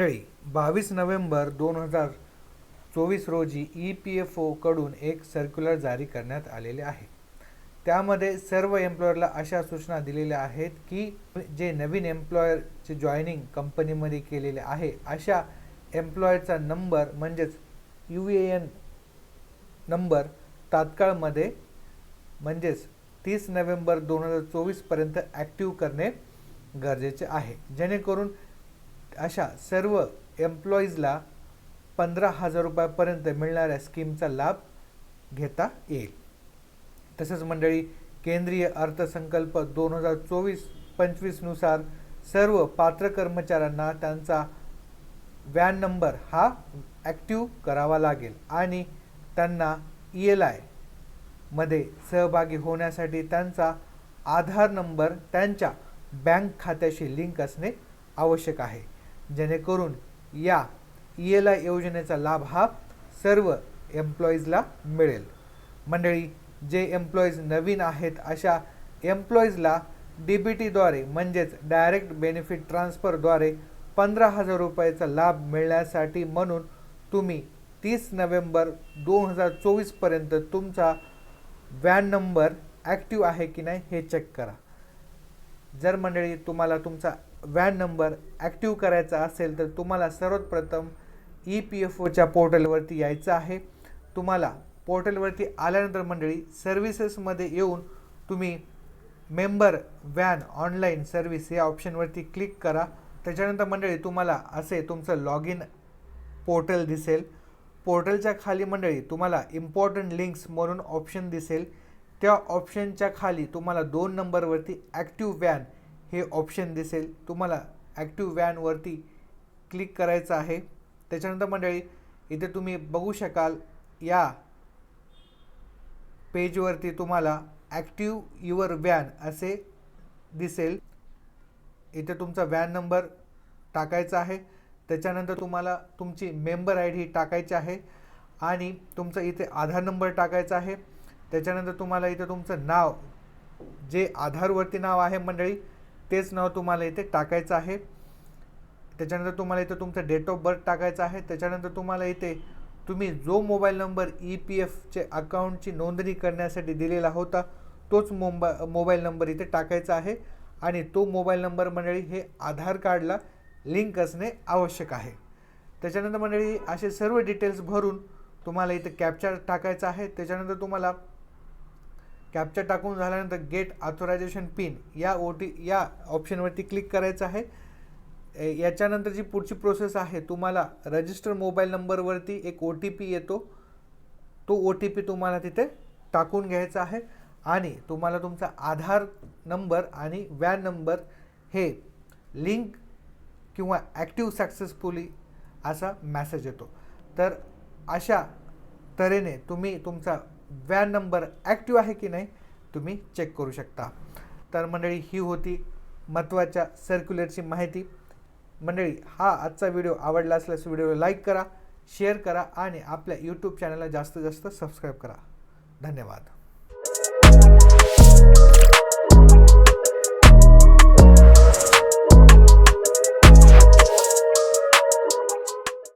मंडळी बावीस नोव्हेंबर दोन हजार चोवीस रोजी ई पी एफ ओकडून एक सर्क्युलर जारी करण्यात आलेले आहे. त्यामध्ये सर्व एम्प्लॉयरला अशा सूचना दिलेल्या आहेत की जे नवीन एम्प्लॉयरचे जॉईनिंग कंपनीमध्ये केलेले आहे अशा एम्प्लॉयरचा नंबर म्हणजेच यू ए एन नंबर तात्काळमध्ये म्हणजेच तीस नोव्हेंबर दोन हजार चोवीसपर्यंत ॲक्टिव्ह करणे गरजेचे आहे. जेणेकरून अशा सर्व एम्प्लॉईजला पंधरा हजार रुपयापर्यंत मिळणाऱ्या स्कीमचा लाभ घेता येईल. तसंच मंडळी केंद्रीय अर्थसंकल्प दोन हजार चोवीस पंचवीसनुसार सर्व पात्र कर्मचाऱ्यांना त्यांचा व्हॅन नंबर हा ॲक्टिव्ह करावा लागेल आणि त्यांना ई एल आयमध्ये सहभागी होण्यासाठी त्यांचा आधार नंबर त्यांच्या बँक खात्याशी लिंक असणे आवश्यक आहे. जेणेकरून या ई एल आय योजनेचा लाभ हा सर्व एम्प्लॉईजला मिळेल. मंडळी जे एम्प्लॉईज नवीन आहेत अशा एम्प्लॉईजला डी बी टीद्वारे म्हणजेच डायरेक्ट बेनिफिट ट्रान्सफरद्वारे पंधरा हजार रुपयाचा लाभ मिळण्यासाठी म्हणून तुम्ही तीस नोव्हेंबर दोन हजार चोवीसपर्यंत तुमचा व्हॅन नंबर ॲक्टिव्ह आहे की नाही हे चेक करा. जर मंडळी तुम्हाला तुमचा वॅन नंबर ॲक्टिव्ह करायचा असेल तर तुम्हाला सर्वप्रथम ई पी एफ ओच्या पोर्टलवरती यायचं आहे. तुम्हाला पोर्टलवरती आल्यानंतर मंडळी सर्व्हिसेसमध्ये येऊन तुम्ही मेंबर वॅन ऑनलाईन सर्व्हिस या ऑप्शनवरती क्लिक करा. त्याच्यानंतर मंडळी तुम्हाला असे तुमचं लॉग इन पोर्टल दिसेल. पोर्टलच्या खाली मंडळी तुम्हाला इम्पॉर्टंट लिंक्स म्हणून ऑप्शन दिसेल. त्या ऑप्शनच्या खाली तुम्हाला दोन नंबरवरती ॲक्टिव्ह वॅन हे ऑप्शन दिसेल. तुम्हाला ॲक्टिव्ह वॅनवरती क्लिक करायचं आहे. त्याच्यानंतर मंडळी इथे तुम्ही बघू शकाल या पेजवरती तुम्हाला ॲक्टिव्ह युअर वॅन असे दिसेल. इथे तुमचा वॅन नंबर टाकायचा आहे. त्याच्यानंतर तुम्हाला तुमची मेंबर आय डी टाकायची आहे आणि तुमचं इथे आधार नंबर टाकायचा आहे. त्याच्यानंतर तुम्हाला इथे तुमचं नाव जे आधारवरती नाव आहे मंडळी तेच नाव तुम्हाला इथे टाकायचं आहे. त्याच्यानंतर तुम्हाला इथे तुमचं डेट ऑफ बर्थ टाकायचं आहे. त्याच्यानंतर तुम्हाला इथे तुम्ही जो मोबाईल नंबर ई पी एफचे अकाउंटची नोंदणी करण्यासाठी दिलेला होता तोच मोबा मोबाईल नंबर इथे टाकायचा आहे. आणि तो मोबाईल नंबर मंडळी हे आधार कार्डला लिंक असणे आवश्यक आहे. त्याच्यानंतर मंडळी असे सर्व डिटेल्स भरून तुम्हाला इथे कॅप्चर टाकायचा आहे. त्याच्यानंतर तुम्हाला कॅप्चर टाकून झाल्यानंतर गेट ऑथोरायझेशन पिन या ओ टी या ऑप्शनवरती क्लिक करायचं आहे. याच्यानंतर जी पुढची प्रोसेस आहे तुम्हाला रजिस्टर मोबाईल नंबरवरती एक ओ टी पी येतो. तो ओ टी पी तुम्हाला तिथे टाकून घ्यायचा आहे. आणि तुम्हाला तुमचा आधार नंबर आणि वॅन नंबर हे लिंक किंवा ॲक्टिव्ह सक्सेसफुली असा मॅसेज येतो. तर अशा तऱ्हेने तुम्ही तुमचा वॅन नंबर ॲक्टिव्ह आहे की नाही तुम्ही चेक करू शकता. तर मंडळी ही होती महत्त्वाच्या सर्क्युलरची माहिती. मंडळी हा आजचा व्हिडिओ आवडला असल्यास व्हिडिओला लाईक करा शेअर करा आणि आपल्या यूट्यूब चॅनलला जास्तीत जास्त सबस्क्राईब करा. धन्यवाद.